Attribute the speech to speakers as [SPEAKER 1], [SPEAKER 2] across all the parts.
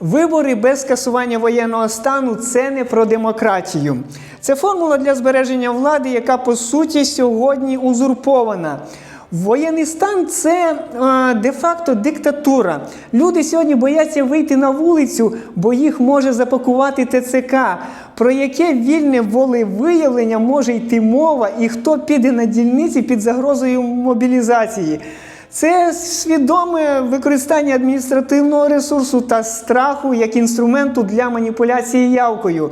[SPEAKER 1] Вибори без скасування воєнного стану це не про демократію. Це формула для збереження влади, яка по суті сьогодні узурпована. Воєнний стан це де-факто диктатура. Люди сьогодні бояться вийти на вулицю, бо їх може запакувати ТЦК. Про яке вільне волевиявлення може йти мова, і хто піде на дільниці під загрозою мобілізації? Це свідоме використання адміністративного ресурсу та страху як інструменту для маніпуляції явкою.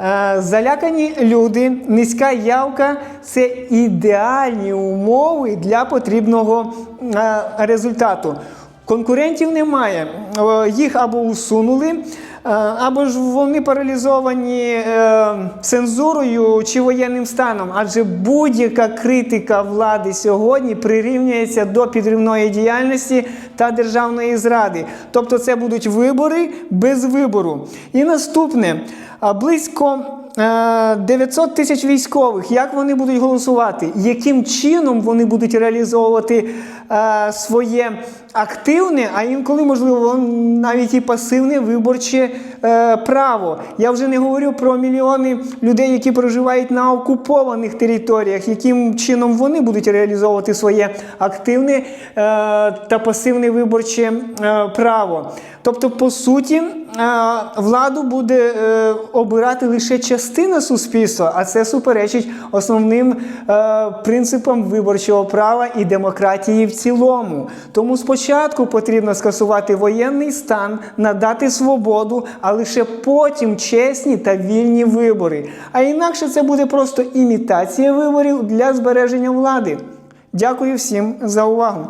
[SPEAKER 1] Е, Залякані люди, низька явка це ідеальні умови для потрібного е, результату. Конкурентів немає. Їх або усунули, е, або ж вони паралізовані е, цензурою чи воєнним станом. Адже будь-яка критика влади сьогодні прирівнюється до підривної діяльності та державної зради. Тобто це будуть вибори без вибору. І наступне близько. Е, 900 тисяч військових, як вони будуть голосувати, яким чином вони будуть реалізовувати е, своє активне, а інколи, можливо, навіть і пасивне виборче е, право. Я вже не говорю про мільйони людей, які проживають на окупованих територіях, яким чином вони будуть реалізовувати своє активне е, та пасивне виборче е, право. Тобто, по суті, е, владу буде е, обирати лише частина суспільства, а це суперечить основним е, принципам виборчого права і демократії в цілому. Тому спочатку потрібно скасувати воєнний стан, надати свободу, а лише потім чесні та вільні вибори. А інакше це буде просто імітація виборів для збереження влади. Дякую всім за увагу.